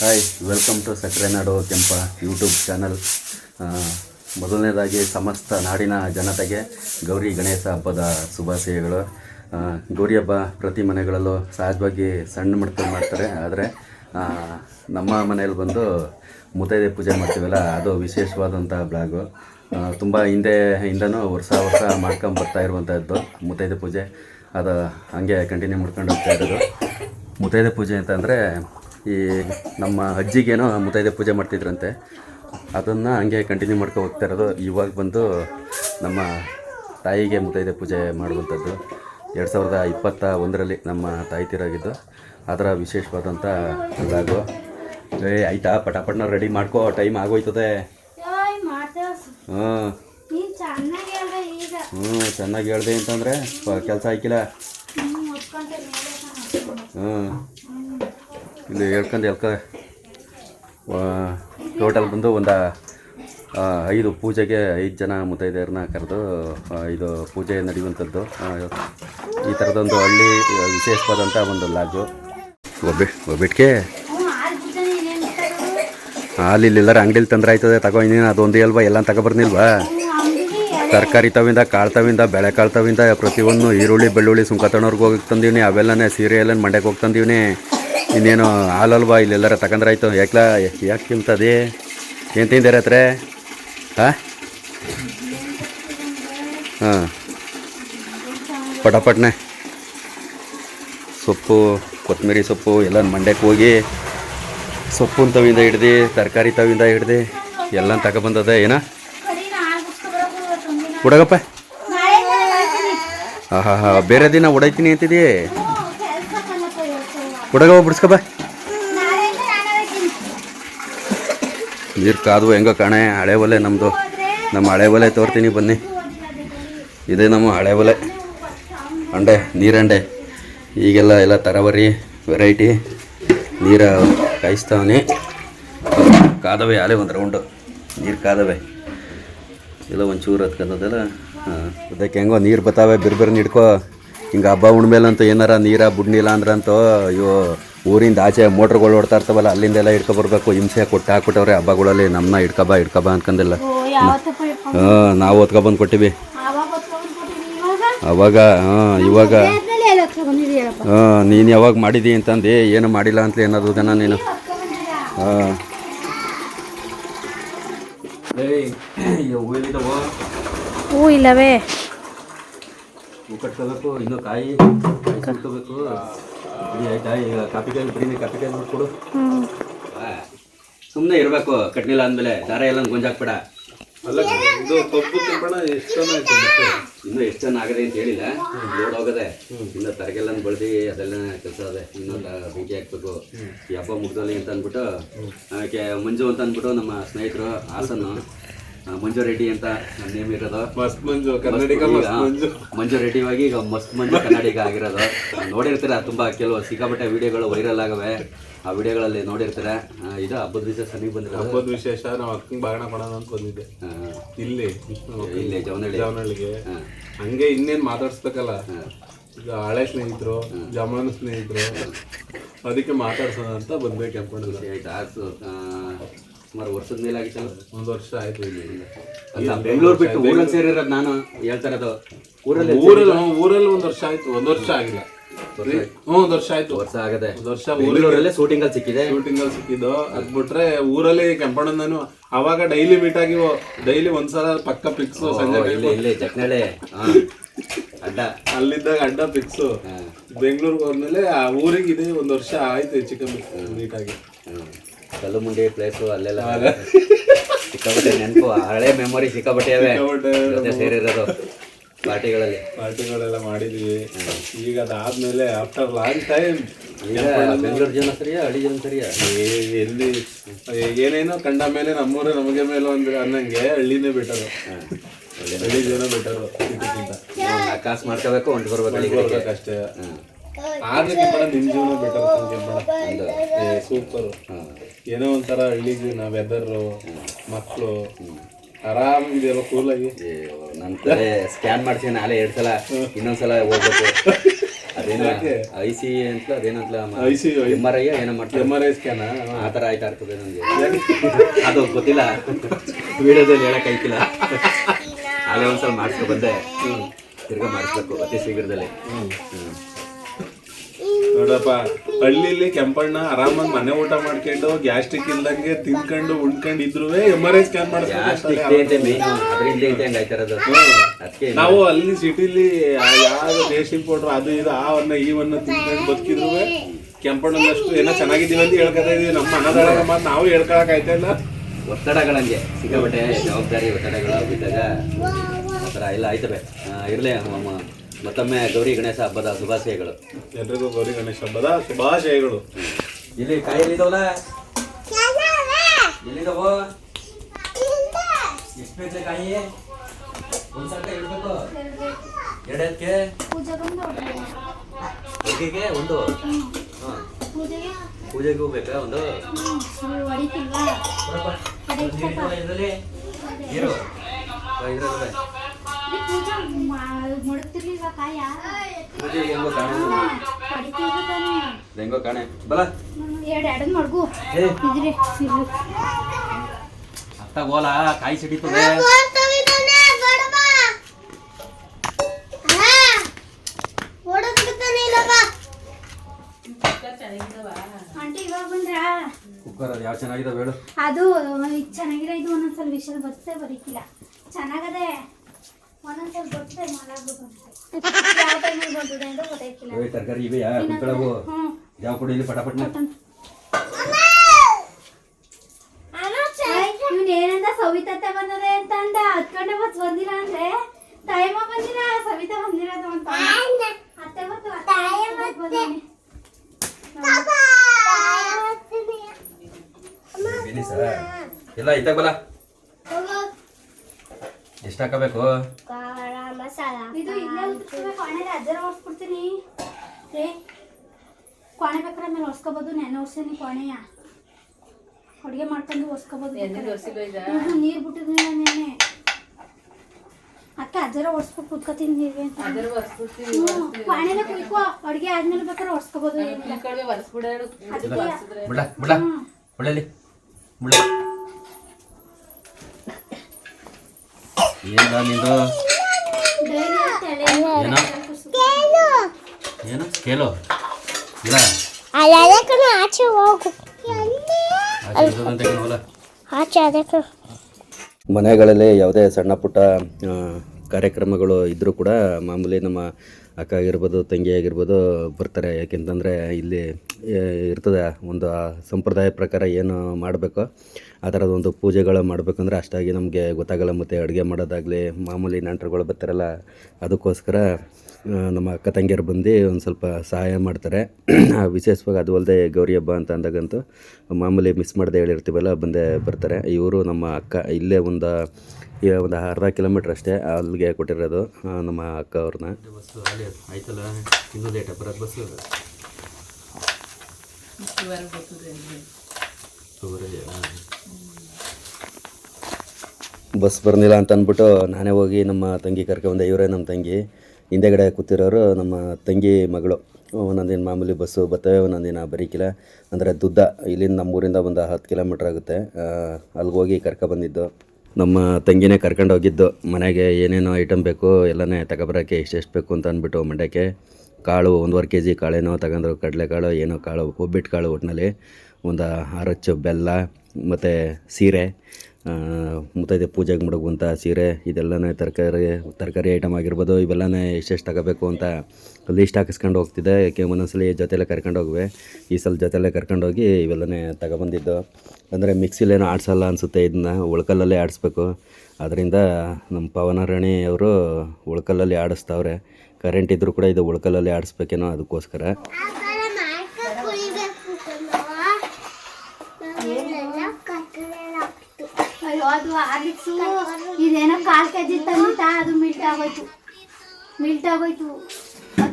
Hi welcome to ಸಕ್ರೆ ನಾಡು ಕೆಂಪ YouTube channel ಮೊದಲನೇದಾಗಿ ಸಮಸ್ತ ನಾಡಿನ ಜನತೆಗೆ ಗೌರಿ ಗಣೇಶ ಹಬ್ಬದ ಶುಭಾಶಯಗಳು. ಗೌರಿ ಹಬ್ಬ ಪ್ರತಿ ಮನೆಗಳಲ್ಲೂ ಸಹಜವಾಗಿ ಸಣ್ಣ ಮಟ್ಟದಲ್ಲಿ ಮಾಡ್ತಾರೆ. ಆದರೆ ನಮ್ಮ ಮನೆಯಲ್ಲಿ ಬಂದು ಮುತೈದೆ ಪೂಜೆ ಮಾಡ್ತೀವಲ್ಲ, ಅದು ವಿಶೇಷವಾದಂಥ ಬ್ಲಾಗು. ತುಂಬ ಹಿಂದೆ, ಹಿಂದನೂ ವರ್ಷ ವರ್ಷ ಮಾಡ್ಕೊಂಡು ಬರ್ತಾ ಇರುವಂಥದ್ದು ಮುತ್ತೈದೆ ಪೂಜೆ. ಅದು ಹಾಗೆ ಕಂಟಿನ್ಯೂ ಮಾಡ್ಕೊಂಡು ಹೋಗ್ತಾ ಇರೋದು. ಮುತ್ತೈದೆ ಪೂಜೆ ಅಂತಂದರೆ ಈ ನಮ್ಮ ಅಜ್ಜಿಗೇನೋ ಮುತ್ತೈದೆ ಪೂಜೆ ಮಾಡ್ತಿದ್ರಂತೆ. ಅದನ್ನು ಹಂಗೆ ಕಂಟಿನ್ಯೂ ಮಾಡ್ಕೊ ಹೋಗ್ತಾ ಇರೋದು. ಇವಾಗ ಬಂದು ನಮ್ಮ ತಾಯಿಗೆ ಮುತ್ತೈದೆ ಪೂಜೆ ಮಾಡುವಂಥದ್ದು ಎರಡು ಸಾವಿರದ ಇಪ್ಪತ್ತ ಒಂದರಲ್ಲಿ ನಮ್ಮ ತಾಯಿ ತೀರಾಗಿದ್ದು. ಅದರ ವಿಶೇಷವಾದಂಥ ಇದಾಗು. ಏ, ಆಯ್ತಾ? ಪಟಾಪಟ್ನ ರೆಡಿ ಮಾಡ್ಕೋ. ಟೈಮ್ ಆಗೋಯ್ತದೆ. ಹ್ಞೂ ಚೆನ್ನಾಗಿ ಹೇಳ್ದೆ ಈಗ. ಹ್ಞೂ ಚೆನ್ನಾಗಿ ಹೇಳ್ದೆ ಅಂತಂದರೆ ಕೆಲಸ ಆಯ್ಕಿಲ್ಲ ಹ್ಞೂ ಇಲ್ಲಿ ಹೇಳ್ಕೊಂಡು ಹೇಳ್ಕ ಟೋಟಲ್ ಬಂದು ಒಂದು ಐದು ಪೂಜೆಗೆ ಐದು ಜನ ಮುತ್ತೈದೆಯರನ್ನ ಕರೆದು ಇದು ಪೂಜೆ ನಡೆಯುವಂಥದ್ದು ಈ ಥರದೊಂದು ಹಳ್ಳಿ ವಿಶೇಷವಾದಂಥ ಒಂದು ಲಾಜು ಒಬ್ಬಿ ಒಬ್ಬಿಟ್ಗೆ ಹ್ಞೂ ಆರು ಬಿದ್ದಾನೆ ಇನ್ನೇನು ಅಲ್ಲಿ ಇಲ್ಲೆಲ್ಲರ ಅಂಗಡಿಲಿ ತಂದ್ರೆ ಆಯ್ತದೆ. ತಗೋ, ಇನ್ನೇನು ಅದೊಂದೇ ಅಲ್ವಾ? ಎಲ್ಲ ತಗೊಬರ್ನಿಲ್ವಾ ತರಕಾರಿ ತವಿಂದ, ಕಾಳು ತವಿಂದ ಬೆಳೆ ಕಾಳು ತವಿಂದ, ಪ್ರತಿಯೊಂದು ಈರುಳ್ಳಿ, ಬೆಳ್ಳುಳ್ಳಿ ಸುಂಕ ತಣ್ಣವ್ರಿಗೆ ಹೋಗಿ ತಂದೀವಿ ಅವೆಲ್ಲನೇ ಸೀರೆ ಎಲ್ಲ ಮಂಡ್ಯಕ್ಕೆ ಹೋಗಿ ತಂದೀವಿ ಇನ್ನೇನು ಹಾಲಲ್ವಾ? ಇಲ್ಲೆಲ್ಲರ ತಗೊಂಡ್ರಾಯ್ತು ಯಾಕ್ಲ, ಯಾಕೆ ತಿಂತದೆ ಏನು ತಿಂದಿರ ಹತ್ರ? ಹಾಂ? ಹಾಂ. ಪಟಾಪಟ್ನೆ. ಸೊಪ್ಪು ಕೊತ್ತಂಬರಿ ಸೊಪ್ಪು ಎಲ್ಲ ಮಂಡ್ಯಕ್ಕೆ ಹೋಗಿ ಸೊಪ್ಪು ತವಿಂದ ಹಿಡ್ದು, ತರಕಾರಿ ತವಿಂದ ಹಿಡ್ದು ಎಲ್ಲ ತಗೊಬಂದದ ಏನ? ಹುಡಗಪ್ಪ ಹಾಂ ಬೇರೆ ದಿನ ಹೊಡೈತೀನಿ ಅಂತಿದಿ ಹುಡಗ ಬಿಡ್ಸ್ಕಪ್ಪ ನೀರು ಕಾದು ಹೆಂಗ ಕಾಣೆ, ಹಳೆ ಒಲೆ ನಮ್ಮದು ನಮ್ಮ ಹಳೆ ಒಲೆ ತೋರ್ತೀನಿ ಬನ್ನಿ. ಇದೇ ನಮ್ಮ ಹಳೆ ಒಲೆ. ಅಂಡೆ ನೀರಂಡೆ ಈಗೆಲ್ಲ ಎಲ್ಲ ತರವರಿ ವೆರೈಟಿ ನೀರ ಕಾಯಿಸ್ತಾವನಿ. ಕಾದವೆ ಆಲೆ ಒಂದು ರೌಂಡು ನೀರು ಕಾದವೆ. ಇಲ್ಲ ಒಂಚೂರು ಹತ್ಕೊಂಡದೆಲ್ಲ ಹಾಂ. ಅದಕ್ಕೆ ಹೆಂಗೋ ನೀರು ಬತ್ತಾವೆ ಬಿರ್ಬಿರ್ ನಿಡ್ಕೋ ಹಿಡ್ಕೋ. ಹಿಂಗೆ ಹಬ್ಬ ಅಂತ ಏನಾರ ನೀರ ಬುಡ್ನಿಲ್ಲ ಅಂದ್ರಂತೂ ಅಯ್ಯೋ ಊರಿಂದ ಆಚೆ ಮೋಟ್ರ್ಗಳು ಓಡ್ತಾ ಇರ್ತಾವಲ್ಲ ಅಲ್ಲಿಂದೆಲ್ಲ ಹಿಡ್ಕೊ ಬರ್ಬೇಕು. ಹಿಂಸೆ ಕೊಟ್ಟು ಹಾಕ್ಬಿಟ್ಟವ್ರೆ ಹಬ್ಬಗಳಲ್ಲಿ ನಮ್ಮನ್ನ ಹಿಡ್ಕಬ ಹಿಡ್ಕಬ ಅನ್ಕಂದಿಲ್ಲ. ಹಾಂ ನಾವು ಹೊತ್ಕೊಬಂದು ಕೊಟ್ಟಿವಿ ಅವಾಗ ಹಾಂ ಇವಾಗ. ಹಾಂ ನೀನು ಯಾವಾಗ ಮಾಡಿದಿ ಅಂತಂದು? ಏನು ಮಾಡಿಲ್ಲ ಅಂತ ಏನಾದ್ರು ಜನ ನೀನು? ಹಾಂ. ಹೂ ಇಲ್ಲವೇ? ಹೂ ಕಟ್ಕೋಬೇಕು ಇನ್ನು ಕಾಯಿ ಕಾಯಿ ಸುಟ್ಕೋಬೇಕು. ಆಯ್ತಾ? ಈಗ ಕಾಪಿ ಕಾಯಿ ಬಿಡ್ತೀನಿ ಕಾಪಿ ಕಾಯಿ ಕೊಡು ಸುಮ್ಮನೆ ಇರಬೇಕು ಕಟ್ನಿಲ್ಲ ಅಂದಮೇಲೆ ದಾರ ಎಲ್ಲ ಗೊಂಜಾಕ್ಬೇಡ. ಅಲ್ಲ ಇದು ಪಪ್ಪು ತಿಂಪಣ ಎಷ್ಟು ಜನ ಆಯ್ತು ಮತ್ತೆ? ಇನ್ನೂ ಎಷ್ಟು ಜನ ಆಗದೆ ಅಂತ ಹೇಳಿಲ್ಲ. ಲೋಡ್ ಹೋಗದೆ. ಇನ್ನು ತರಗೆಲ್ಲ ಬಳ್ದಿ ಅದೆಲ್ಲ ಕೆಲಸ ಅದೆ. ಇನ್ನೂ ತ- ಬೆಂಕಿ ಹಾಕ್ಬೇಕು. ಈ ಹಬ್ಬ ಮುಗ್ದಲ್ಲಿ ಅಂತ ಅಂದ್ಬಿಟ್ಟು ಆಕೆ ಮಂಜು ಅಂತ ಅಂದ್ಬಿಟ್ಟು ನಮ್ಮ ಸ್ನೇಹಿತರು ಹಾಸನ್ನು ಆ, ಮಂಜು ರೆಡ್ಡಿ ಅಂತ ನೇಮ್ ಇರೋದು. ಮಸ್ತ್ ಮಂಜು ಕನ್ನಡಿಗ ಮಂಜು. ಮಂಜು. ರೆಡ್ಡಿವಾಗಿ ಈಗ ಮಸ್ತ್ ಮಂಜು ಕನ್ನಡಿಗ ಆಗಿರೋದು. ನೋಡಿರ್ತೀರ ತುಂಬಾ ಕೆಲವು ಸಿಕ್ಕಾಪಟ್ಟೆ ವಿಡಿಯೋಗಳು ವೈರಲ್ ಆಗವೆ. ಆ ವಿಡಿಯೋಗಳಲ್ಲಿ ನೋಡಿರ್ತೀರ ಇದು ಹಬ್ಬದ ವಿಶೇಷ ಸನಿಗೆ ಬಂದಿರೋ ಹಬ್ಬದ ವಿಶೇಷ ನಾವು ಅಕ್ಕಂಗೆ ಬಾಗಣ ಮಾಡೋಣ ಅಂತ ಬಂದಿದ್ದೆ. ಇಲ್ಲಿ. ಇಲ್ಲಿ ಜವನಹಳ್ಳಿ ಜವನಹಳ್ಳಿಗೆ ಹಂಗೆ ಇನ್ನೇನ್ ಮಾತಾಡ್ಸ್ಬೇಕಲ್ಲ? ಈಗ ಹಳೆ ಸ್ನೇಹಿತರು ಜಮಾನ ಸ್ನೇಹಿತರು ಅದಕ್ಕೆ ಮಾತಾಡ್ಸೋಣ ಅಂತ ಬಂದೆ ಕೆಂಪಣ್ಣದ ಆಯ್ತು. ಸುಮಾರು ವರ್ಷದ ಮೇಲೆ ಆಗಿತ್ತಲ್ಲ? ಒಂದು ವರ್ಷ ಆಯ್ತು ಇಲ್ಲಿ. ಅಲ್ಲ ಬೆಂಗಳೂರು ಬಿಟ್ಟು ಊರಲ್ಲಿ ಸೇರಿರೋದು ನಾನು ಹೇಳ್ತಾ ಇರೋದು ಊರಲ್ಲಿ ಊರಲ್ಲಿ ಊರಲ್ಲಿ ಒಂದ್ ವರ್ಷ ಆಯ್ತು ಒಂದ್ ವರ್ಷ ಆಗಿಲ್ಲ. ಹ್ಞೂ ಒಂದ್ ವರ್ಷ ಆಯ್ತು. ವರ್ಷ ಆಗದೆ. ಒಂದು ವರ್ಷ ಬೆಂಗಳೂರಲ್ಲೇ ಶೂಟಿಂಗ್ ಅಲ್ಲಿ ಸಿಕ್ಕಿದೆ. ಶೂಟಿಂಗ್ ಅಲ್ಲಿ ಸಿಕ್ಕಿದ್ದು. ಅದ್ ಬಿಟ್ರೆ ಊರಲ್ಲಿ ಕೆಂಪಣ್ಣನೂ ಅವಾಗ ಡೈಲಿ ಮೀಟ್ ಆಗಿ ಡೈಲಿ ಒಂದ್ಸಲ ಪಕ್ಕ ಫಿಕ್ಸ್ ಸಂಜೆ ಓ, ಇಲ್ಲಿ ಇಲ್ಲಿ ಹಾ. ಅಡ್ಡ. ಅಲ್ಲಿದ್ದಾಗ ಅಡ್ಡ ಫಿಕ್ಸ್. ಬೆಂಗಳೂರಿಗೆ ಹೋದ್ಮೇಲೆ ಆ ಊರಿಗೆ ಇದೆ ಒಂದ್ ವರ್ಷ ಆಯ್ತು ಚಿಕ್ಕ ಕಮ್ಮಿ ಮೀಟ್ ಆಗಿ. ಹ್ಮ್. ಕಲ್ಲುಮುಂಡಿ ಪ್ಲೇಸು ಅಲ್ಲೆಲ್ಲ ಸಿಕ್ಕಾಪಟ್ಟೆ ನೆನಪು ಹಳೆ ಮೆಮೊರಿ ಸಿಕ್ಕಾಪಟ್ಟೆ ಅವೆ. ಸಿಕ್ಕಾಪಟ್ಟೆ ಜೊತೆ ಸೇರಿರೋದು ಪಾರ್ಟಿಗಳಲ್ಲಿ. ಪಾರ್ಟಿಗಳೆಲ್ಲ ಮಾಡಿದ್ವಿ. ಈಗ ಅದಾದ್ಮೇಲೆ ಆಫ್ಟರ್ ಲಾಂಗ್ ಟೈಮ್ ಈಗ ಬೆಂಗಳೂರು ಜನ ಸರಿಯಾ ಹಳ್ಳಿ ಜನ ಸರಿಯಾ? ಎಲ್ಲಿ ಏನೇನೋ ಕಂಡ ಮೇಲೆ ನಮ್ಮೂರ ನಮಗೆ ಮೇಲೆ ಒಂದು ಅನ್ನಂಗೆ ಹಳ್ಳಿನೇ ಬಿಟ್ಟರು ಹಳ್ಳಿ ಜನ ಬಿಟ್ಟರು ಕಾಸು ಮಾಡ್ಕೋಬೇಕು ಹೊಂಟು ಬರ್ಬೇಕು ಅಷ್ಟೇ ಹ್ಮ್. ಆದ್ರೆ ಕೆಂಪಣ ನಿಮ್ ಜೀವನ ಬೆಟರ್ ಕೆಂಪಣ ಒಂದು ಸೂಪರ್. ಏನೋ ಒಂಥರ ಹಳ್ಳಿ ಜೀವನ ವೆದರ್ ಮಕ್ಕಳು ಆರಾಮ್ ಇದೆಯಲ್ಲ ಕೂಲಾಗಿ ನನ್ನ ಕಡೆ ಸ್ಕ್ಯಾನ್ ಮಾಡ್ಸಿ ನಾಳೆ ಎರಡು ಸಲ. ಇನ್ನೊಂದ್ಸಲ ಹೋಗ್ಬೇಕು. ಅದೇನೋ ಐ ಸಿ ಅಂತ ಅದೇನಂತಲ ಸಿ ಎಂ ಆರ್ ಐ ಏನೋ ಮಾಡ್ತಾರೆ. ಎಂ ಆರ್ ಐ ಸ್ಕ್ಯಾನ ಆ? ಥರ ಆಯ್ತಾ ಇರ್ತದೆ ನನಗೆ. ಅದು ಗೊತ್ತಿಲ್ಲ. ವಿಡಿಯೋದಲ್ಲಿ ಹೇಳಕ್ ಐತಿಲ್ಲ ಅಲ್ಲೇ ಒಂದ್ಸಲ ಮಾಡಿಸ್ಕೊ ಬಂದೆ. ತಿರ್ಗಾ ಮಾಡಿಸ್ಬೇಕು ಅತಿ ಶೀಘ್ರದಲ್ಲಿ. ಹ್ಮ್. ನೋಡಪ್ಪ ಹಳ್ಳಿಲಿ ಕೆಂಪಣ್ಣ ಆರಾಮಾಗಿ ಮನೆ ಊಟ ಮಾಡ್ಕೊಂಡು ಗ್ಯಾಸ್ಟ್ರಿಕ್ ಇಲ್ದಂಗೆ ತಿನ್ಕೊಂಡು ಉಣ್ಕೊಂಡು ಇದ್ರು ಎಂ ಆರ್ ಐ ಸ್ಕ್ಯಾನ್ ಮಾಡ್ತಾರೆ ನಾವು ಅಲ್ಲಿ ಸಿಟಿಲಿ ಯಾವ ದೇಶ ಇಂಪೋರ್ಟರ್ ಅದು ಇದು ಆ ಅನ್ನ ಈ ಅನ್ನ ತಿನ್ಕೊಂಡು ಬದುಕಿದ್ರು ಕೆಂಪಣ್ಣನಷ್ಟು ಏನೋ ಚೆನ್ನಾಗಿದ್ದೀವಿ ಅಂತ ಹೇಳ್ಕೊತಾ ಇದೀವಿ. ನಮ್ಮ ಅನ್ನದಾಳ ಮಾತು ನಾವು ಹೇಳ್ಕೊಳಕ್ ಆಯ್ತಾ ಇಲ್ಲ? ಒತ್ತಡಗಳಂಗೆ ಸಿಕ್ಕಾಪಟ್ಟೆ ಜವಾಬ್ದಾರಿ ಒತ್ತಡಗಳು ಬಿದ್ದಾಗ ಆ ಥರ ಎಲ್ಲ ಆಯ್ತವೆ. ಇರಲಿ ಮತ್ತೊಮ್ಮೆ ಗೌರಿ ಗಣೇಶ ಹಬ್ಬದ ಶುಭಾಶಯಗಳು. ಎಲ್ರಿಗೂ ಗೌರಿ ಗಣೇಶ ಹಬ್ಬದ ಶುಭಾಶಯಗಳು. ಇಲ್ಲಿ ಕಾಯಿ ಎಲ್ಲಿದಾವಲ್ಲ ಎಲ್ಲಿದಾವೋ? ಎಷ್ಟು ಬೇಕು ಕಾಯಿ? ಒಂದು ಸಲ ಇಡ್ಬೇಕು. ಎರಡಕ್ಕೆ? ಪೂಜೆಗೊಂದು ಒಂದು. ಹಾಂ. ಪೂಜೆಗೆ ಬೇಕಾ ಒಂದು? ನೀರು ಇದ್ರಲ್ಲಿ. ನೀರು. ಇದ್ರಲ್ಲಿ. ಕಾಯ ಸಿಡಿತದೆ. ಕುಕ್ಕರ್ ಅದು ಯಾವ ಚೆನ್ನಾಗಿದೆ ಬೇಡ ಅದು, ಇದ್ ಚೆನ್ನಾಗಿರೋ ಇದು ಒಂದೊಂದ್ಸಲ ವಿಷಲ್ ಬರ್ತೇ ಬರೀಕಿಲ್ಲ ಚೆನ್ನಾಗದೆ. ಒಂದೊಂದ್ಸಲ ಬರುತ್ತೆ ಮಲಾಗ್ಬಿಟ್ಟು ಯಾವ ಟೈಮಲ್ಲಿ ಬಂದಿದೆ ಅಂತ ಗೊತ್ತಾಯ್ತಿಲ್ಲ ಏ ತರಕಾರಿ ಯಾವ ಕೊಡಿ ಇಲ್ಲಿ ಪಟಾಪಟ್ನ? ಇವ್ನ ಏನಂದ ಸವಿತತ್ತೆ ಬಂದದೆ ಅಂತ ಅಂದ ಹತ್ಕೊಂಡೆ ಬಸ್ ಬಂದಿಲ್ಲ ಅಂದ್ರೆ ತಾಯಮ್ಮ ಬಂದಿಲ್ಲ ಸವಿತಾ ಬಂದಿರೋದು ಅಂತ. ಅತ್ತೆ ಮತ್ತು ಬಂದಿನಿ. ಎಲ್ಲ ಇದ್ದಾಗ ಬಲ? ಎಷ್ಟು ಹಾಕಬೇಕು ಇದು ಇಲ್ಲೇ ಉದುರ್ಸ್ಬೇಕು ಕೊನೆಗೆ ಅಜ್ಜರ ಹೊಡ್ಸ್ಬಿಡ್ತೀನಿ ಏ ಕೊನೆ ಬೇಕಾದ್ರೆ ಮೇಲೆ ಹೊಡ್ಸ್ಕೊಬೋದು ನೆನೆ ಹೊಡ್ಸೀನಿ ಕೊನೆಯ ಅಡುಗೆ ಮಾಡ್ಕೊಂಡು ಹೊಡ್ಸ್ಕೊಬೋದು ನೀರು ಬಿಟ್ಟಿದ್ದೀನಿ ನೆನೆ ಅಕ್ಕ ಅಜ್ಜರ ಒರ್ಸ್ಬಿಟ್ಟು ಕುತ್ಕೋತೀನಿ ನೀರಿಗೆ ಅಂತ. ಪಾಣಿನ ಕುಯ್ಕೋ. ಅಡುಗೆ ಆದ್ಮೇಲೆ ಬೇಕಾದ್ರೆ ಅದಕ್ಕೆ ಬಿಡ ಬಿಡ ಬಿಡಲಿ ಬಿಡ ಏನ ನಿಂದು? ಡೈಲಿ ತಲೆ ಏನೋ? ಏನು? ಸ್ಕೇಲು ಇಲ್ಲ? ಆಚೆ ಹೋಗು. ಆಚೆ ಇರೋದಂತ ಕೇಳವಲ್ಲ ಆಚೆ ಅದಕ್ಕೆ ಮನೆಗಳಲ್ಲಿ ಯಾವುದೇ ಸಣ್ಣ ಪುಟ್ಟ ಕಾರ್ಯಕ್ರಮಗಳು ಇದ್ದರೂ ಕೂಡ ಮಾಮೂಲಿ ನಮ್ಮ ಅಕ್ಕ ಆಗಿರ್ಬೋದು ತಂಗಿ ಆಗಿರ್ಬೋದು ಬರ್ತಾರೆ. ಯಾಕೆಂತಂದರೆ ಇಲ್ಲಿ ಇರ್ತದೆ ಒಂದು ಆ ಸಂಪ್ರದಾಯ ಪ್ರಕಾರ ಏನು ಮಾಡಬೇಕು? ಆ ಥರದೊಂದು ಪೂಜೆಗಳು ಮಾಡಬೇಕಂದ್ರೆ ಅಷ್ಟಾಗಿ ನಮಗೆ ಗೊತ್ತಾಗಲ್ಲ ಮತ್ತು ಅಡುಗೆ ಮಾಡೋದಾಗಲಿ, ಮಾಮೂಲಿ ನೆಂಟರುಗಳು ಬರ್ತಾರಲ್ಲ, ಅದಕ್ಕೋಸ್ಕರ ನಮ್ಮ ಅಕ್ಕ ತಂಗಿಯರು ಬಂದು ಒಂದು ಸ್ವಲ್ಪ ಸಹಾಯ ಮಾಡ್ತಾರೆ. ವಿಶೇಷವಾಗಿ ಅದು ಅಲ್ಲದೆ ಗೌರಿ ಹಬ್ಬ ಅಂತ ಅಂದಾಗಂತೂ ಮಾಮೂಲಿ ಮಿಸ್ ಮಾಡದೆ ಹೇಳಿರ್ತೀವಲ್ಲ, ಬಂದೇ ಬರ್ತಾರೆ. ಇವರು ನಮ್ಮ ಅಕ್ಕ, ಇಲ್ಲೇ ಒಂದು ಒಂದು ಅರ್ಧ ಕಿಲೋಮೀಟ್ರ್ ಅಷ್ಟೇ ಅಲ್ಲಿಗೆ ಕೊಟ್ಟಿರೋದು ನಮ್ಮ ಅಕ್ಕ ಅವ್ರನ್ನ. ಬಸ್ಸು ಆಯ್ತಲ್ಲ, ಇನ್ನೂ ಲೇಟ್ ಬರೋದು ಬಸ್ಸು? ಬಸ್ ಬರ್ನಿಲ್ಲ ಅಂತ ಅಂದ್ಬಿಟ್ಟು ನಾನೇ ಹೋಗಿ ನಮ್ಮ ತಂಗಿ ಕರ್ಕೊಂಡೆ ಇವರೇ ನಮ್ಮ ತಂಗಿ. ಹಿಂದೆಗಡೆ ಕೂತಿರೋರು ನಮ್ಮ ತಂಗಿ ಮಗಳು. ಒಂದೊಂದಿನ ದಿನ ಮಾಮೂಲಿ ಬಸ್ಸು ಬರ್ತವೆ, ಒಂದೊಂದಿನ ದಿನ ಬರೀಕಿಲ್ಲ ಅಂದರೆ ದುದ್ದ ಇಲ್ಲಿಂದ ನಮ್ಮೂರಿಂದ ಒಂದು ಹತ್ತು ಕಿಲೋಮೀಟ್ರ್ ಆಗುತ್ತೆ. ಅಲ್ಲಿಗೆ ಹೋಗಿ ಕರ್ಕೊಬಂದಿದ್ದು ನಮ್ಮ ತಂಗಿನೇ ಕರ್ಕೊಂಡು ಹೋಗಿದ್ದು. ಮನೆಗೆ ಏನೇನು ಐಟಮ್ ಬೇಕು, ಎಲ್ಲನೇ ತಗೊಬರೋಕ್ಕೆ ಎಷ್ಟೆಷ್ಟು ಬೇಕು ಅಂತ ಅಂದ್ಬಿಟ್ಟು ಮಂಡ್ಯಕ್ಕೆ. ಕಾಳು, ಒಂದುವರೆ ಕೆ ಜಿ ಕಾಳೇನೋ ತಗೊಂಡ್ರು, ಕಡಲೆಕಾಳು, ಏನೋ ಕಾಳು, ಒಬ್ಬಿಟ್ಟು ಕಾಳು ಒಟ್ಟಿನಲ್ಲಿ ಒಂದು ಆರಚ್ಚು ಬೆಲ್ಲ, ಮತ್ತು ಸೀರೆ ಮುತ್ತೈದೆ ಪೂಜೆಗೆ ಮುಡುಗುವಂಥ ಸೀರೆ, ಇದೆಲ್ಲನೇ ತರಕಾರಿ ತರಕಾರಿ ಐಟಮ್ ಆಗಿರ್ಬೋದು, ಇವೆಲ್ಲನೇ ಎಷ್ಟೆಷ್ಟು ತಗೋಬೇಕು ಅಂತ ಲೀಸ್ಟ್ ಹಾಕಿಸ್ಕೊಂಡು ಹೋಗ್ತಿದ್ದೆ. ಯಾಕೆ ಒಂದೊಂದ್ಸಲ ಜೊತೆಲೇ ಕರ್ಕೊಂಡು ಹೋಗುವೆ. ಈ ಸಲ ಜೊತೆಲೆ ಕರ್ಕೊಂಡೋಗಿ ಇವೆಲ್ಲನೇ ತಗೊಬಂದಿದ್ದು ಅಂದರೆ ಮಿಕ್ಸಿಲೇನೋ ಆಡಿಸಲ್ಲ ಅನಿಸುತ್ತೆ, ಇದನ್ನ ಉಳ್ಕಲ್ಲಲ್ಲೇ ಆಡಿಸ್ಬೇಕು. ಅದರಿಂದ ನಮ್ಮ ಪವನರಾಣಿ ಅವರು ಉಳ್ಕಲ್ಲಲ್ಲಿ ಆಡಿಸ್ತಾವ್ರೆ. ಕರೆಂಟ್ ಇದ್ದರೂ ಕೂಡ ಇದು ಉಳ್ಕಲ್ಲಲ್ಲಿ ಆಡಿಸ್ಬೇಕೇನೋ ಅದಕ್ಕೋಸ್ಕರ. ಇದೇನೋ ಕಾಲ್ ಕೆಜಿ ತಂದಿತ್ತ? ಅದು ಮಿಲ್ಟ್ ಆಗೋಯ್ತು. ಮಿಲ್ಟ್ ಆಗೋಯ್ತು.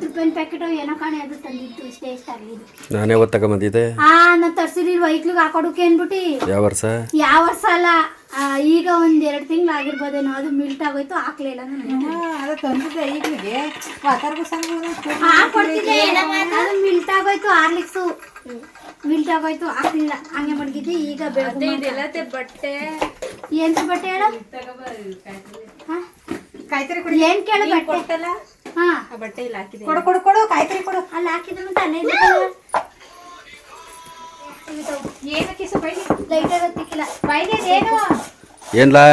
ಐವತ್ತು ರೂಪಾಯಿ ಪ್ಯಾಕೆಟ್ ಏನೋ ಕಾಣೆ ಅದು ತಂದಿತ್ತು ಇಷ್ಟೇ ಇಷ್ಟ ಆಗಿದ್ದು ನಾನೇ ಒತ್ತು ತಗೊಂಬಂದಿದ್ದೆ? ಆ ನಾ ತರ್ಸಿರ್ಲಿಲ್ವ ವೈಕ್ಲಿಗೆ ಹಾಕೊಡಕ್ಕೆ ಅನ್ಬಿಟ್ಟು ಯಾವ ವರ್ಷ? ಯಾವ ವರ್ಷ ಅಲ್ಲ ಆ, ಈಗ ಒಂದ್ ಎರಡು ತಿಂಗಳು ಆಗಿರ್ಬೋದೇನೋ ಅದು ಮಿಲ್ಟ್ ಆಗೋಯ್ತು ಹಾಕ್ಲಿಲ್ಲ ನಾನು ಅದು ತಂದಿದ್ದೆ ಈಗಲಿಗೆ. ವಾತಾರ್ಗೂ ಸಂಘ ಹಾಕೊಡ್ತಿದ್ದೆ ಅದು ಮಿಲ್ಟ್ ಆಗೋಯ್ತು ಆರ್ಲಿಕ್ಸು ಮಿಲ್ಟ್ ಆಗೋಯ್ತು ಹಾಕ್ಲಿಲ್ಲ ಹಂಗೆ ಮಡಗಿದ್ದೆ ಈಗ ಬೆಳಗ್ಗೆ ಬಟ್ಟೆ. ಏನ್ ಬಟ್ಟೆ ಹೇಳು ಹಾ? ಕಾಯ್ತರಿ ಕೊಡು ಏನ್ ಕೇಳು ಬಟ್ಟೆ? ಕೊಟ್ಟಲ್ಲ ಹಾ. ಆ ಬಟ್ಟೆ ಇಲ್ಲಿ ಹಾಕಿದೆ. ಕೊಡು ಕೊಡು ಕೊಡು ಕಾಯ್ತರಿ ಕೊಡು. ಅಲ್ಲಿ ಹಾಕಿದ್ರು ಮತ್ತೆ ಅಲ್ಲೇ ಏನು ಕಿಸು ಬೈಲಿ? ಲೈಟ್ ಗೊತ್ತಿಕ್ಕಿಲ್ಲ ಬೈಲಿ ಏನು? ಏನ್ಲಾ?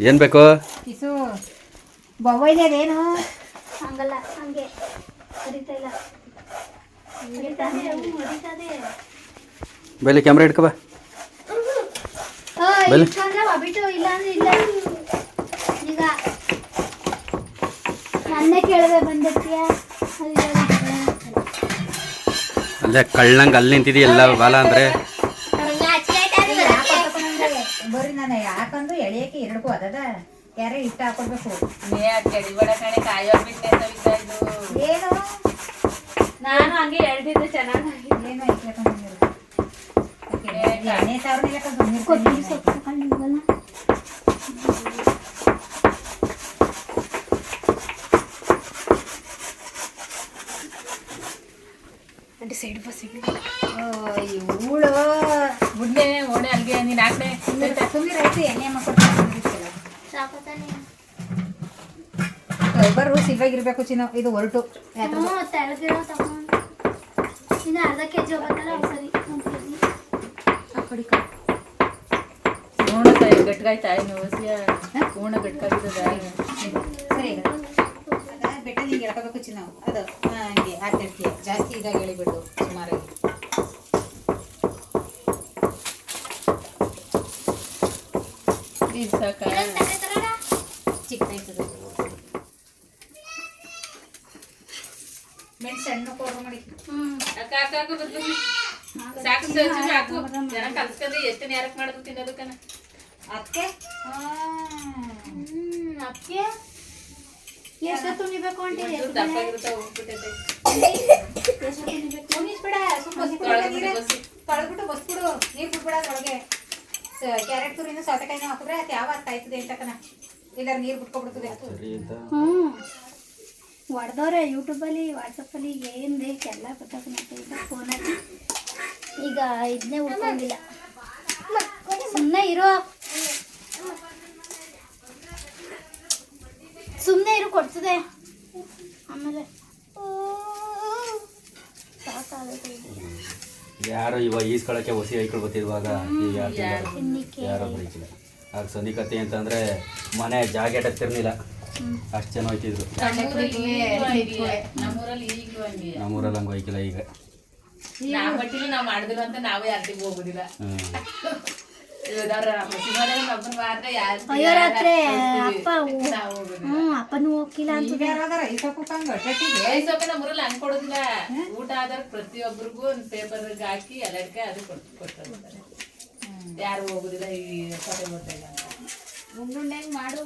ಏನು ಬೇಕು? ಕಿಸು ಅದೇನು? ಹಂಗಲ್ಲ ಹಂಗೆ. ಹೊಡಿತಾ ಇಲ್ಲ. ಬೈಲಿ ಕ್ಯಾಮ್ರಾ ಇಟ್ಕೊ ಬಾ. ಬಲೆ. ಇಲ್ಲ ಅಂದ್ರೆ ಇಲ್ಲ ಈಗ ಅಲ್ಲೇ ಕಳ್ಳಂಗೆ ಅಲ್ಲಿ ನಿಂತಿದೆಯಲ್ಲ ಬಾಲ ಅಂದ್ರೆ? ಬರ್ರಿ ನಾನು ಯಾಕಂದು ಎಳೆಯಕ್ಕೆ ಎರಡಕ್ಕೂ ಅದದ. ಯಾರೇ ಇಷ್ಟ ಹಾಕೊಡ್ಬೇಕು. ಏನು? ನಾನು ಹಂಗೆ ಹೇಳ್ತಿದ್ದೆ ಚೆನ್ನಾಗಿ ಏನು ಐಕ್ಲಕ್ಕ ಎಣ್ಣೆ ಸಾವಿರ ಕೊತ್ತಂಬರಿ ಸೊಪ್ಪು ತಗೊಂಡಿಲ್ವಲ್ಲ ಇವಳು ಗುಡ್ಡೆ ಓಣೆ ಅಲ್ಗೆ ನೀನ್ ಹಾಕ್ಡೆ ಸುಮ್ಮನೆ ರೈತು ಎಣ್ಣೆ ಮಕ್ಕಳು ಫೈಬರು ಸಿಲ್ವಾಗಿರ್ಬೇಕು ಚಿನ್ನ. ಇದು ಹೊರಟು ಇನ್ನು ಅರ್ಧ ಕೆ ಜಿ ಸರಿ ಓಣ ಗಟ್ಗಾಯ್ತಾ ಇನ್ನು ಹೊಸಿಯ ಓಣ ಸರಿ ಹಿಂಗೆ ಎಳ್ಕೋಬೇಕು ಚಿನ್ನ ಅದು ಹಂಗೆ ಹಾಕಿರ್ತೀವಿ ಜಾಸ್ತಿ ಇದಾಗ ಎಳಿಬಿಡು ಸುಮಾರಾಗಿ. ಚಿಕ್ಕದಾಯ್ತದೆ ಮೆಣಸು ಪೌಡ್ರ್ ಮಾಡಿ ಹ್ಮ್. ಅಕ್ಕ ಅಕ್ಕ ಅಕ್ಕ ಬದ್ಲು ಸಾಕು ಸಾಕು ಸಾಕು. ಜನ ಕಲ್ಸ್ಕೊಂಡ್ರೆ ಎಷ್ಟು ನೇರಕ್ಕೆ ಮಾಡಬೇಕು ತಿನ್ನೋದಕ್ಕನ? ಅದಕ್ಕೆ ಹ್ಮ್ ಅದಕ್ಕೆ ಎಷ್ಟು ನಿಬೇಕು ಅಂತೀರಿ ತೊಳ್ದ್ಬಿಟ್ಟು. ತೊಳೆದ್ಬಿಟ್ಟು ಬಸ್ಬಿಡು ನೀರು ಬಿಟ್ಬಿಡ ಅದ್ರೊಳಗೆ ಕ್ಯಾರೆಟ್ ತುರಿನ ಸೌತೆಕಾಯಿನ ಹಾಕಿದ್ರೆ ಅದು ಯಾವ ಅರ್ಥ ಆಯ್ತದೆ ಅಂತಕನ ಇಲ್ಲಾರ ನೀರು ಬಿಟ್ಕೊಬಿಡ್ತದೆ ಹ್ಞೂ ಹೊಡೆದವ್ರೆ ಯೂಟ್ಯೂಬಲ್ಲಿ ವಾಟ್ಸಪ್ಪಲ್ಲಿ ಏನು ಬೇಕು ಎಲ್ಲ ಗೊತ್ತಾಗ್ತದೆ ಫೋನಲ್ಲಿ ಈಗ ಇದನ್ನೇ ಉಳ್ಕೊಂಡಿಲ್ಲ ಸುಮ್ಮನೆ ಇರೋ ಸುಮ್ಮನೆ ಇರು ಕೊಡ್ತದೆ ಆಮೇಲೆ. ಯಾರು ಇವಾಗ ಈಸ್ಕೊಳಕ್ಕೆ ಹೊಸಿ ಐಕ್ಳು ಯಾರೋ ಬೈಕಿಲ್ಲ ಆಗ ಸಂಧಿಕತೆ ಅಂತಂದ್ರೆ ಮನೆ ಜಾಕೆಟ್ ಹತ್ತಿರ್ಲಿಲ್ಲ. ಅಷ್ಟು ಜನ ಹೋಯ್ತಿದ್ರು. ನಮ್ಮೂರಲ್ಲಿ ಹಂಗೆ ಹೋಯ್ಕಿಲ್ಲ ಈಗ. ನಾವು ಮಾಡಿದ್ರು ಅಂತ ನಾವೇ ಅರ್ಧಿಗೆ ಹೋಗುದಿಲ್ಲ. ಹ್ಮ್. ಇವ್ರವ್ರ ಮಸಿಮನೆಗೆ ಒಬ್ಬನ್ ಮಾತ್ರ ಯಾರ್ ಅಯ್ಯೋ ರಾತ್ರಿ ಅಪ್ಪ ಹ್ಞೂ ಅಪ್ಪನೂ ಹೋಗಿಲ್ಲ ಅಂತ ನಮ್ಮೂರಲ್ಲಿ ಹಂಗ್ ಕೊಡೋದಿಲ್ಲ. ಊಟ ಆದ್ರೆ ಪ್ರತಿಯೊಬ್ಬರಿಗೂ ಒಂದು ಪೇಪರ್ ಹಾಕಿ ಎಲ್ಲಕ್ಕೆ ಅದು ಕೊಟ್ಟು ಕೊಡ್ತಾರೆ ಯಾರು ಹೋಗುದಿಲ್ಲ ಈ ಅಂತ. ಉಂಡುಂಡೆ ಮಾಡು?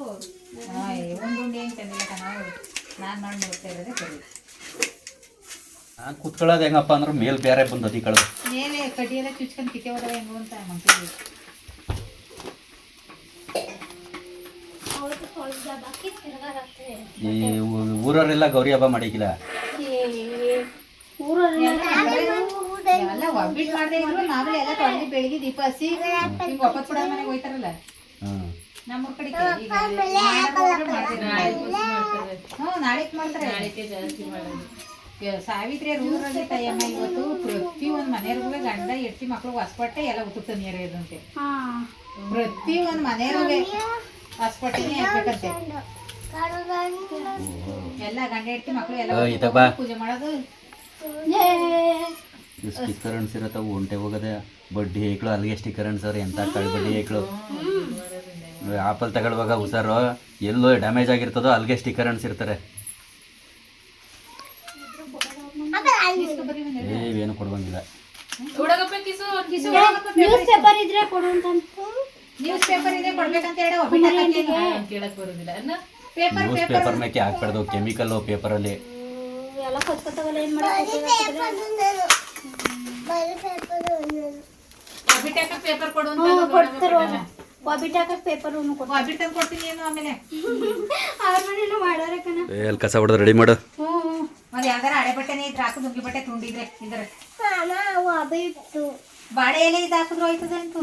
ಉಂಡುಂಡೆ ಅಂತ ನಾವು ನಾನು ಮಾಡಿ ನೋಡ್ತಾ ಇರೋದೇ ಸರಿ. ಕುತ್ಕೊಳ್ಳೋದು ಹೆಂಗಪ್ಪ ಅಂದ್ರೆ ಮೇಲ್ ಬೇರೆ ಬಂದು ಅದಿ ಕಳೆದು ಮೇಲೆ ಕಡ್ಡಿ ಎಲ್ಲ ಚುಚ್ಕೊಂಡು ಕಿತ್ತೆ ಹೋದ್ರೆ ಹೆಂಗು ಅಂತ ಮಕ್ಕಳಿಗೆ ಈ ಊರವರೆಲ್ಲ ಗೌರಿ ಹಬ್ಬ ಮಾಡಿಕಿಲ್ಲ ಊರಲ್ಲಿ ಎಲ್ಲ ಒಬ್ಬಿಟ್ಟು ಮಾಡದೆ ಇದ್ರು ಮಾಮೂಲಿ ಎಲ್ಲ ತೊಳೆದು ಬೆಳಿಗ್ಗೆ ದೀಪ ಒಪ್ಪತ್ ಕೂಡ ಮನೆಗೆ ಹೋಯ್ತಾರಲ್ಲ? ನಮ್ಮ ಕಡೆ ಹ್ಞೂ ಮಾಡ್ತಾರೆ. ಯ- ಸಾವಿತ್ರಿ ಊರಲ್ಲಿ ತಯ್ಯಮ್ಮ ಇವತ್ತು ಪ್ರತಿ ಒಂದ್ ಮನೆಯವ್ರಿಗೂ ಗಂಡ ಎಟ್ಟಿ ಮಕ್ಳು ಹೊಸಪಟ್ಟೆ ಎಲ್ಲ ಉತ್ತುತ್ತ ನೀರ ಇದಂತೆ ಹಾ. ಪ್ರತಿ ಒಂದ್ ಮನೆಯವ್ರಿಗೆ ಹೊಸಪಟ್ಟೆನೇ ಹಾಕ್ಬೇಕಂತೆ. ಎಲ್ಲ ಗಂಡ ಹೆಂಡ್ತಿ ಮಕ್ಳು ಎಲ್ಲ ಓ, ಒಟ್ಟು ಈತ ಬಾ. ಪೂಜೆ ಮಾಡೋದು. ಏ. ಸ್ಟಿಕ್ಕರ್ ಅನ್ಸಿರತ್ತವು ಒಂಟೆ ಹೋಗದೆ. ಬಡ್ಡಿ ಹೇಕ್ಳು ಅಲ್ಲಿಗೆ ಸ್ಟಿಕ್ಕರ್ ಸರ್ ಎಂತ ಕಳ್ ಬಡ್ಡಿ ಹೇಕ್ಳು ಆಪಲ್ ತಗೊಳ್ಳುವಾಗ ಹುಷಾರು. ಎಲ್ಲೋ ಡ್ಯಾಮೇಜ್ ಆಗಿರ್ತದೋ ಅಲ್ಲಿಗೆ ಸ್ಟಿಕ್ಕರ್ ಅನ್ಸಿರ್ತಾರೆ. ಏವೇನು ಕೊಡುವಂಗಿಲ್ಲ ಹುಡುಗಪ್ಪ ಕಿಸು ಕಿಸು ನ್ಯೂಸ್ ಪೇಪರ್ ಇದ್ರೆ ಕೊಡು ಅಂತ ನ್ಯೂಸ್ ಪೇಪರ್ ಇದೆ ಕೊಡ್ಬೇಕಂತ ಹೇಳಿ ಒಬ್ಬಿಟ್ಟು ಕೇಳಕ್ ಬರುದಿಲ್ಲ. ಅನ್ನ ಪೇಪರ್ ನ್ಯೂಸ್ ಪೇಪರ್ ಮೇಕೆ ಹಾಕ್ಬಾರ್ದು ಎಲ್ಲ ಏನು ಬಿಟ್ಟಾಕ ಪೇಪರ್ ಕೊಡು ಕೊಡ್ತಾರೋ. ಒಬ್ಬಿಟ್ಟು ಹಾಕಕ್ಕೆ ಪೇಪರ್ ಬಿಟ್ಟು ಕೊಡ್ತೀನಿ. ಏನು ಆಮೇಲೆ? ಅವ್ರ ಅಲ್ಲಿ ಕಸ ಹೊಡೆದು ರೆಡಿ ಮಾಡು. ಹ್ಞೂ ಯಾವ್ದಾರ ಹಳೆ ಬಟ್ಟೆನೇ ಇದ್ರೆ ಹಾಕು ನುಗ್ಗಿ ಬಟ್ಟೆ ತುಂಡಿದ್ರೆ ಇದ್ರೆ ಬಿಟ್ಟು ಬಾಳೆ ಎಲೆ ಇದು ಹಾಕಿದ್ರು ಆಯ್ತದ ಅಂತ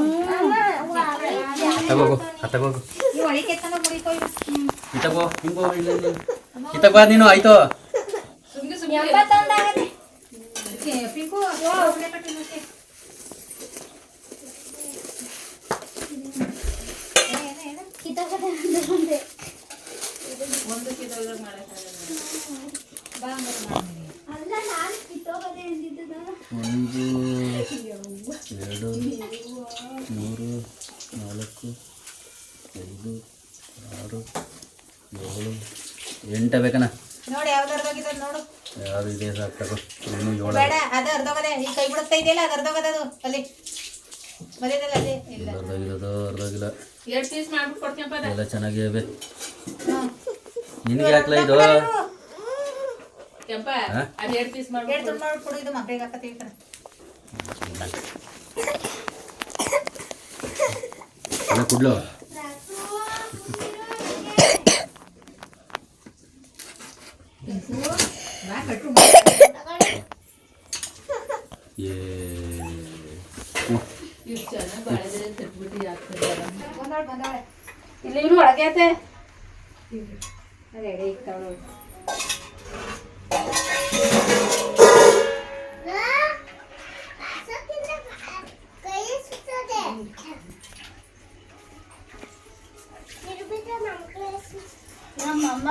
ತಗೋಗು ತಗೋಗು. ನೀವು ಒಳಗೆ ಎತ್ತಂದ ಮುಡಿಕೋ ಇತಗೋ ಹಿಂಗೋ ಇತಗೋ ನೀನು ಆಯ್ತು. ಎಂಬತ್ತೊಂದಾಗತ್ತೆ. ಪಿಂಕು ಕಟ್ಟಿ ಒಂದು ಕಿಲೋ ಮಾಡಕ್ಕಾಗಲ್ಲ. ಬಾ ಹಂಗಾರೆ ಮಾಡ್ತೀನಿ. ಅಲ್ಲ ನಾನು ಕಿತ್ತೋಗದೆ ಅಂದಿದ್ದದ ಒಂದು ಎರಡು ಮೂರು ನಾಲ್ಕು ಐದು ಆರು ಏಳು ಎಂಟ ಬೇಕನ ನೋಡಿ ಯಾವ್ದು ಅರ್ಧೋಗಿದೆ ನೋಡು. ಯಾರು ಇದೆ ಸಾಕು ತಗೋ. ಇನ್ನೂ ಏಳು. ಬೇಡ ಅದು ಅರ್ಧೋಗದೆ ಈ ಕೈ ಬಿಡುತ್ತಾ ಇದೆಯಲ್ಲ ಅದು ಅರ್ಧೋಗದ ಅದು. ಅಲ್ಲಿ. ಮಧ್ಯದಲ್ಲಿ ಅಲ್ಲಿ. ಇಲ್ಲ. ಅರ್ಧ ಆಗಿರೋದು ಅರ್ಧ ಆಗಿಲ್ಲ ಎರಡು ಪೀಸ್ ಮಾಡ್ಬಿಟ್ಟು ಎಲ್ಲ ಚೆನ್ನಾಗಿವೆ. ನಿನಗೆ ಇದು? ಕೆಂಪ? ಅದು ಎರಡು ಪೀಸ್ ಎರಡು ತುಂಡು ಮಾಡ್ಬಿಡು ಇದು ಮಕ್ಕಳಿಗೆ ಹಾಕತ್ತೀವಿ ಕುಡ್ಲು ಬಾ ಕಟ್ಟು ಏ ಹ್ಞೂ. ಇಷ್ಟು ಚೆನ್ನಾಗಿ ಬಾಳೆದೆಲೆ ತಟ್ಬಿಟ್ಟು ಹಾಕ್ತಿದ್ದಾರೆ ಬಂದಾಳೆ ಬಂದಾಳೆ ಇಲ್ಲಿ ಇವ್ರು ಒಳಗೆ ಐತೆ ಅದೇ ಅದೇ ನಮ್ಮ ತಗೊಳ್ಳೋಳು ನಮ್ಮಮ್ಮ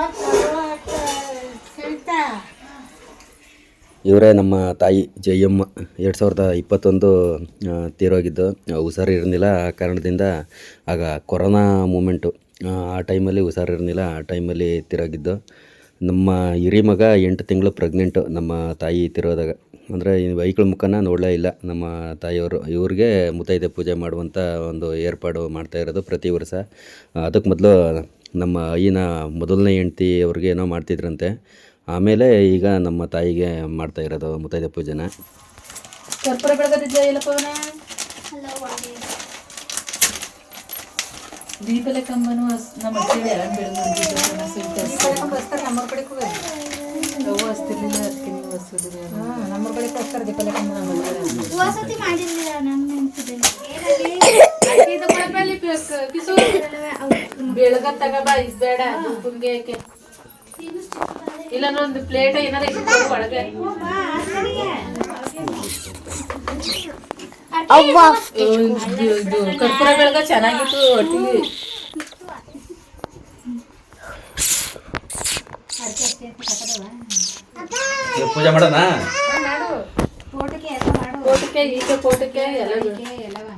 ಹೇಳ್ತಾ ಇವರೇ ನಮ್ಮ ತಾಯಿ ಜಯಮ್ಮ ಎರಡು ಸಾವಿರದ ಇಪ್ಪತ್ತೊಂದು ತೀರೋಗಿದ್ದು. ಹುಷಾರು ಹುಷಾರಿರಲಿಲ್ಲ ಆ ಕಾರಣದಿಂದ ಆಗ ಕೊರೋನಾ ಮೂಮೆಂಟು. ಆ, ಟೈಮಲ್ಲಿ ಹುಷಾರಿರಲಿಲ್ಲ ಆ ಟೈಮಲ್ಲಿ ತಿರೋಗಿದ್ದು. ನಮ್ಮ ಹಿರಿ ಮಗ ಎಂಟು ತಿಂಗಳು ಪ್ರೆಗ್ನೆಂಟು ನಮ್ಮ ತಾಯಿ ತಿರೋದಾಗ. ಅಂದರೆ ಈ ವೈಕಳ ಮುಖನ ನೋಡಲೇ ಇಲ್ಲ ನಮ್ಮ ತಾಯಿಯವರು. ಇವ್ರಿಗೆ ಮುತ್ತೈದೆ ಪೂಜೆ ಮಾಡುವಂಥ ಒಂದು ಏರ್ಪಾಡು ಮಾಡ್ತಾ ಇರೋದು ಪ್ರತಿ ವರ್ಷ. ಅದಕ್ಕೆ ಮೊದಲು ನಮ್ಮ ಅಯ್ಯನ ಮೊದಲನೇ ಹೆಂಡ್ತಿ ಅವ್ರಿಗೆ ಏನೋ ಮಾಡ್ತಿದ್ರಂತೆ. ಆಮೇಲೆ ಈಗ ನಮ್ಮ ತಾಯಿಗೆ ಮಾಡ್ತಾ ಇರೋದು ಮುತ್ತೈದೆ ಪೂಜೆನ. ಕರ್ಪೂರ ಬೆಳಗದಿದ್ದ ಎಲ್ಲಪ್ಪ ಅವನ ಅಲ್ಲ ಒಳಗೆ ದೀಪಲೆ ಕಂಬನು ನಮ್ಮ ಬೆಳಗ್ಗೆ ಕಡೆಗೂ ಅವು ಹಸ್ತಿರ್ಲಿಲ್ಲ ಅದಕ್ಕೆ ನೀವು ದೀಪಲೆ ಕಂಬ ನೆನ್ಪಿದೆ. ಬೆಳಗ ತಗಬಾ ಇದ್ ಬೇಡ. ಯಾಕೆ ಇಲ್ಲ ಒಂದು ಪ್ಲೇಟ್ ಏನಾರ ಇಟ್ಕೊಂಡು ಒಳಗೆ ಇದು ಇದು ಕರ್ಪೂರ ಬೆಳಗ ಚೆನ್ನಾಗಿತ್ತು ಒಟ್ಟಿಗೆ ಪೂಜೆ ಮಾಡೋಣ ಫೋಟೋಗೆ ಎಲ್ಲ ಮಾಡು ಕೋಟಕ್ಕೆ ಈಗ ಕೋಟಕ್ಕೆ ಎಲ್ಲ ಏ, ಎಲ್ಲವ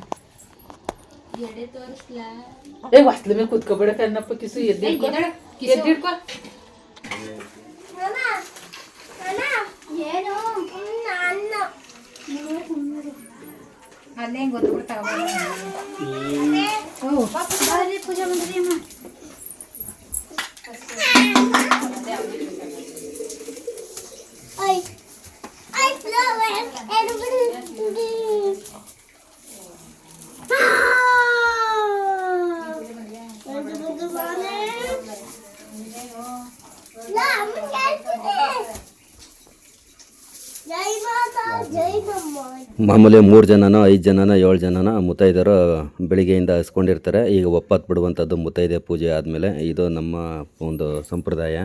ಎಡೆ ತೋರಿಸ್ಲಾ ಏ ಹೊಸ್ಲ ಮೇಲೆ ಕುತ್ಕೋಬೇಡ ಕಣ್ಣಪ್ಪ ಕಿಸು ಎದ್ದಿಡ್ಕೊ ಎದ್ದಿಡ್ಕೊ ಏನು ಅಲ್ಲೇ ಹಿಂಗೆ ಗೊತ್ತು ಬಿಡ್ತಾವ ಬಾರಿ ಪೂಜೆ ಮಾಡಿದ್ರಿ ಅಮ್ಮ ಮಾಮೂಲಿ ಮೂರು ಜನನೋ, ಐದು ಜನನೋ, ಏಳು ಜನನೋ ಮುತ್ತೈದೆಯರು ಬೆಳಿಗ್ಗೆಯಿಂದ ಹಸ್ಕೊಂಡಿರ್ತಾರೆ. ಈಗ ಒಪ್ಪತ್ತು ಬಿಡುವಂಥದ್ದು ಮುತ್ತೈದೆ ಪೂಜೆ ಆದಮೇಲೆ. ಇದು ನಮ್ಮ ಒಂದು ಸಂಪ್ರದಾಯ.